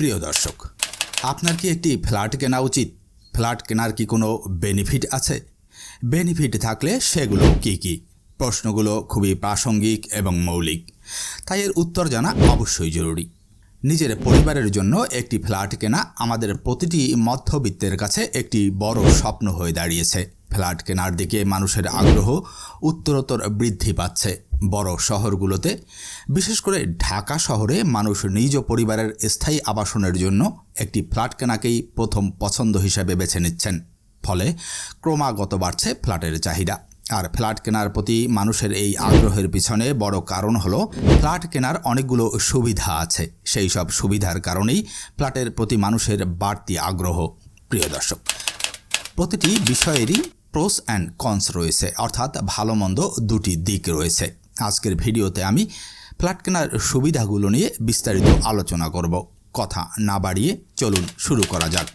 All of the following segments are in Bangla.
প্রিয় দর্শক, আপনার কি একটি ফ্ল্যাট কেনা উচিত? ফ্ল্যাট কেনার কি কোনো বেনিফিট আছে? বেনিফিট থাকলে সেগুলো কি কি? প্রশ্নগুলো খুবই প্রাসঙ্গিক এবং মৌলিক, তাই এর উত্তর জানা অবশ্যই জরুরি। নিজের পরিবারের জন্য একটি ফ্ল্যাট কেনা আমাদের প্রতিটি মধ্যবিত্তের কাছে একটি বড় স্বপ্ন হয়ে দাঁড়িয়েছে। ফ্ল্যাট কেনার দিকে মানুষের আগ্রহ, উত্তরোত্তর বৃদ্ধি পাচ্ছে। বড় শহরগুলোতে, বিশেষ করে ঢাকা শহরে, মানুষ নিজ পরিবারের স্থায়ী আবাসনের জন্য একটি ফ্ল্যাট কেনাকেই প্রথম পছন্দ হিসেবে বেছে নিচ্ছেন। ফলে ক্রমাগত বাড়ছে ফ্ল্যাটের চাহিদা। আর ফ্ল্যাট কেনার প্রতি মানুষের এই আগ্রহের পিছনে বড় কারণ হলো, ফ্ল্যাট কেনার অনেকগুলো সুবিধা আছে। সেই সব সুবিধার কারণেই ফ্ল্যাটের প্রতি মানুষের বাড়তি আগ্রহ। প্রিয় দর্শক, প্রতিটি বিষয়েরই প্রোস অ্যান্ড কনস রয়েছে, অর্থাৎ ভালো মন্দ দুটি দিক রয়েছে। আজকের ভিডিওতে আমি ফ্ল্যাট কেনার সুবিধাগুলো নিয়ে বিস্তারিত আলোচনা করব। কথা না বাড়িয়ে চলুন শুরু করা যাক।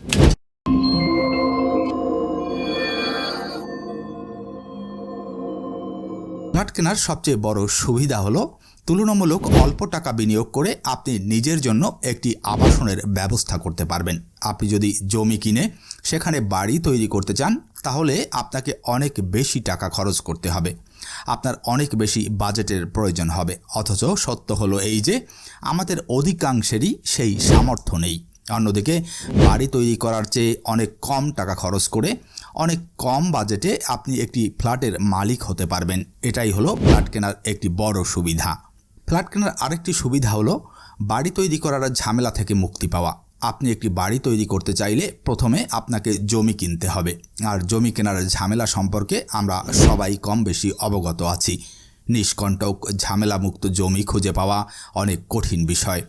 ফ্ল্যাট কেনার সবচেয়ে বড় সুবিধা হলো তুলনামূলক অল্প টাকা বিনিয়োগ করে আপনি নিজের জন্য একটি আবাসনের ব্যবস্থা করতে পারবেন। আপনি যদি জমি কিনে সেখানে বাড়ি তৈরি করতে চান, তাহলে আপনাকে অনেক বেশি টাকা খরচ করতে হবে। আপনার অনেক বেশি বাজেটের প্রয়োজন হবে। অথচ সত্য হলো এই যে, আমাদের অধিকাংশেরই সেই সামর্থ্য নেই। অন্যদিকে বাড়ি তৈরি করার চেয়ে অনেক কম টাকা খরচ করে অনেক কম বাজেটে আপনি একটি ফ্ল্যাটের মালিক হতে পারবেন। এটাই হলো ফ্ল্যাট কেনার একটি বড় সুবিধা। ফ্ল্যাট কেনার আরেকটি সুবিধা হলো বাড়ি তৈরি করার ঝামেলা থেকে মুক্তি পাওয়া। আপনি একটি বাড়ি তৈরি করতে চাইলে প্রথমে আপনাকে জমি কিনতে হবে। আর জমি কেনার ঝামেলা সম্পর্কে আমরা সবাই কম বেশি অবগত আছি। নিষ্কণ্টক, ঝামেলামুক্ত জমি খুঁজে পাওয়া অনেক কঠিন বিষয়।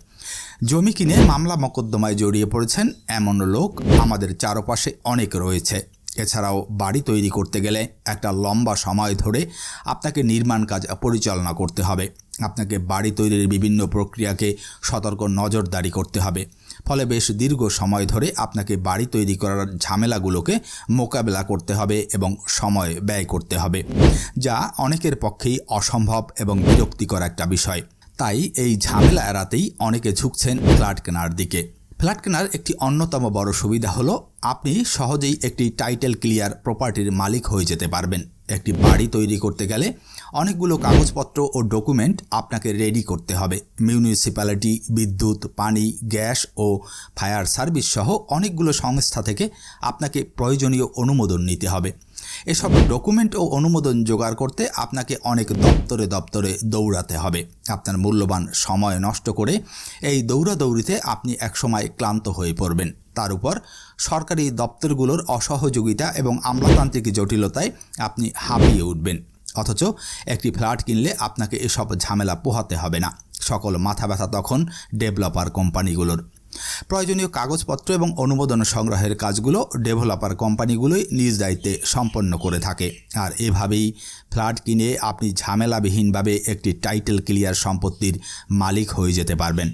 জমি কিনে মামলা মকদ্দমায় জড়িয়ে পড়েছেন এমন লোক আমাদের চারপাশে অনেক রয়েছে। এছাড়াও বাড়ি তৈরি করতে গেলে একটা লম্বা সময় ধরে আপনাকে নির্মাণ কাজ পরিচালনা করতে হবে। আপনাকে বাড়ি তৈরির বিভিন্ন প্রক্রিয়াকে সতর্ক নজরদারি করতে হবে। ফলে বেশ দীর্ঘ সময় ধরে আপনাকে বাড়ি তৈরি করার ঝামেলাগুলোকে মোকাবেলা করতে হবে এবং সময় ব্যয় করতে হবে, যা অনেকের পক্ষেই অসম্ভব এবং বিরক্তিকর একটা বিষয়। তাই এই ঝামেলা এড়াতেই অনেকে ঝুঁকছেন ফ্ল্যাট কেনার দিকে। ফ্ল্যাট কেনার একটি অন্যতম বড় সুবিধা হলো আপনি সহজেই একটি টাইটেল ক্লিয়ার প্রপার্টির মালিক হয়ে যেতে পারবেন। একটি বাড়ি তৈরি করতে গেলে অনেকগুলো কাগজপত্র ও ডকুমেন্ট আপনাকে রেডি করতে হবে। মিউনিসিপ্যালিটি, বিদ্যুৎ, পানি, গ্যাস ও ফায়ার সার্ভিস সহ অনেকগুলো সংস্থা থেকে আপনাকে প্রয়োজনীয় অনুমোদন নিতে হবে। এসব ডকুমেন্ট ও অনুমোদন জোগাড় করতে আপনাকে অনেক দপ্তরে দপ্তরে দৌড়াতে হবে। আপনার মূল্যবান সময় নষ্ট করে এই দৌড়াদৌড়িতে আপনি একসময় ক্লান্ত হয়ে পড়বেন। তার উপর সরকারি দপ্তরগুলোর অসহযোগিতা এবং আমলাতান্ত্রিক জটিলতায় আপনি হাঁপিয়ে উঠবেন। অথচ একটি ফ্ল্যাট কিনলে আপনাকে এসব ঝামেলা পোহাতে হবে না। সকল মাথা ব্যথা তখন ডেভেলপার কোম্পানিগুলোর। প্রয়োজনীয় কাগজপত্র এবং অনুমোদন সংগ্রহের কাজগুলো ডেভেলপার কোম্পানিগুলোই নিজ দায়িত্বে সম্পন্ন করে থাকে। আর এভাবেই ফ্ল্যাট কিনে আপনি ঝামেলাবিহীনভাবে একটি টাইটেল ক্লিয়ার সম্পত্তির মালিক হয়ে যেতে পারবেন।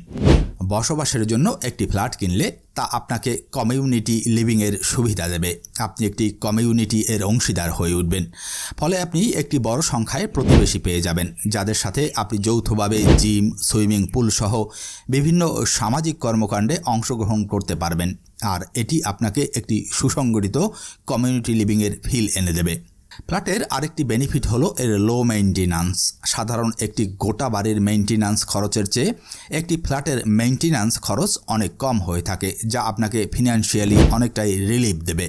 বসবাসের জন্য একটি ফ্ল্যাট কিনলে তা আপনাকে কমিউনিটি লিভিংয়ের সুবিধা দেবে। আপনি একটি কমিউনিটি এর অংশীদার হয়ে উঠবেন। ফলে আপনি একটি বড় সংখ্যায় প্রতিবেশী পেয়ে যাবেন, যাদের সাথে আপনি যৌথভাবে জিম, সুইমিং পুল সহ বিভিন্ন সামাজিক কর্মকাণ্ডে অংশগ্রহণ করতে পারবেন। আর এটি আপনাকে একটি সুসংগঠিত কমিউনিটি লিভিংয়ের ফিল এনে দেবে। ফ্ল্যাটের আরেকটি বেনিফিট হলো এর লো মেইনটেন্যান্স সাধারণ একটি গোটা বাড়ির মেইনটেন্যান্স খরচের চেয়ে একটি ফ্ল্যাটের মেইনটেন্যান্স খরচ অনেক কম হয়ে থাকে, যা আপনাকে ফিনান্সিয়ালি অনেকটাই রিলিফ দেবে।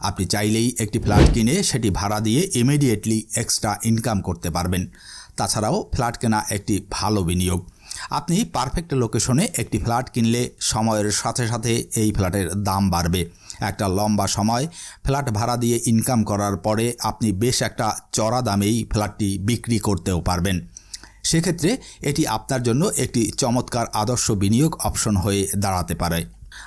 আপনি চাইলেই একটি ফ্ল্যাট কিনে সেটি ভাড়া দিয়ে ইমিডিয়েটলি এক্সট্রা ইনকাম করতে পারবেন। তাছাড়াও ফ্ল্যাট কেনা একটি ভালো বিনিয়োগ। আপনি পারফেক্ট লোকেশনে একটি ফ্ল্যাট কিনলে সময়ের সাথে সাথে এই ফ্ল্যাটের দাম বাড়বে। একটা লম্বা সময় ফ্ল্যাট ভাড়া দিয়ে ইনকাম করার পরে আপনি বেশ একটা চড়া দামেই ফ্ল্যাটটি বিক্রি করতেও পারবেন। সেক্ষেত্রে এটি আপনার জন্য একটি চমৎকার আদর্শ বিনিয়োগ অপশন হয়ে দাঁড়াতে পারে।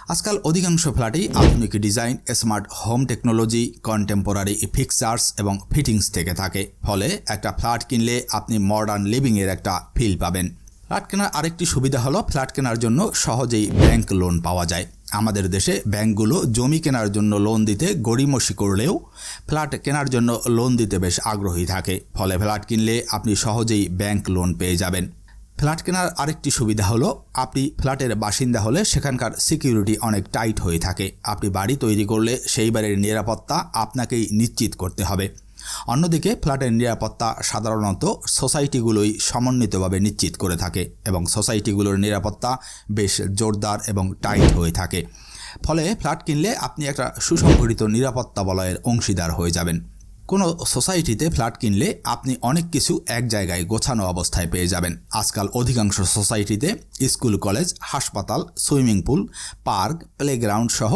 আজকাল অধিকাংশ ফ্ল্যাটেই আধুনিক design, smart home technology contemporary fixtures এবং ফিটিংস থেকে থাকে। ফলে একটা ফ্ল্যাট কিনলে আপনি মডার্ন লিভিংয়ের একটা ফিল পাবেন। ফ্ল্যাট কেনার আরেকটি সুবিধা হলো ফ্ল্যাট কেনার জন্য সহজেই ব্যাংক লোন পাওয়া যায়। আমাদের দেশে ব্যাংকগুলো জমি কেনার জন্য লোন দিতে গড়িমসি করলেও ফ্ল্যাট কেনার জন্য লোন দিতে বেশ আগ্রহী থাকে। ফলে ফ্ল্যাট কিনলে আপনি সহজেই ব্যাংক লোন পেয়ে যাবেন। ফ্ল্যাট কেনার আরেকটি সুবিধা হলো, আপনি ফ্ল্যাটের বাসিন্দা হলে সেখানকার সিকিউরিটি অনেক টাইট হয়ে থাকে। আপনি বাড়ি তৈরি করলে সেই বাড়ির নিরাপত্তা আপনাকেই নিশ্চিত করতে হবে। অন্যদিকে ফ্ল্যাটের নিরাপত্তা সাধারণত সোসাইটিগুলোই সমন্বিতভাবে নিশ্চিত করে থাকে এবং সোসাইটিগুলোর নিরাপত্তা বেশ জোরদার এবং টাইট হয়ে থাকে। ফলে ফ্ল্যাট কিনলে আপনি একটা সুসংগঠিত নিরাপত্তা বলয়ের অংশীদার হয়ে যাবেন। কোনো সোসাইটিতে ফ্ল্যাট কিনলে আপনি অনেক কিছু এক জায়গায় গোছানো অবস্থায় পেয়ে যাবেন। আজকাল অধিকাংশ সোসাইটিতে স্কুল, কলেজ, হাসপাতাল, সুইমিং পুল, পার্ক, প্লেগ্রাউন্ড সহ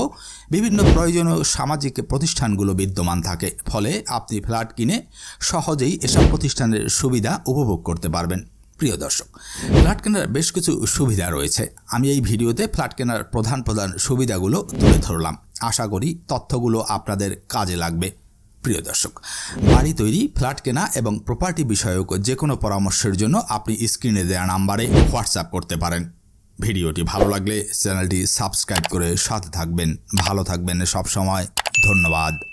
বিভিন্ন প্রয়োজনীয় সামাজিক প্রতিষ্ঠানগুলো বিদ্যমান থাকে। ফলে আপনি ফ্ল্যাট কিনে সহজেই এসব প্রতিষ্ঠানের সুবিধা উপভোগ করতে পারবেন। প্রিয় দর্শক, ফ্ল্যাট কেনার বেশ কিছু সুবিধা রয়েছে। আমি এই ভিডিওতে ফ্ল্যাট কেনার প্রধান প্রধান সুবিধাগুলো তুলে ধরলাম। আশা করি তথ্যগুলো আপনাদের কাজে লাগবে। প্রিয় দর্শক, বাড়ি তৈরি, ফ্ল্যাট কেনা এবং প্রপার্টি বিষয়ক যে কোনো পরামর্শের জন্য আপনি স্ক্রিনে দেওয়া নাম্বারে হোয়াটসঅ্যাপ করতে পারেন। ভিডিওটি ভালো লাগলে চ্যানেলটি সাবস্ক্রাইব করে সাথে থাকবেন। ভালো থাকবেন সবসময়। ধন্যবাদ।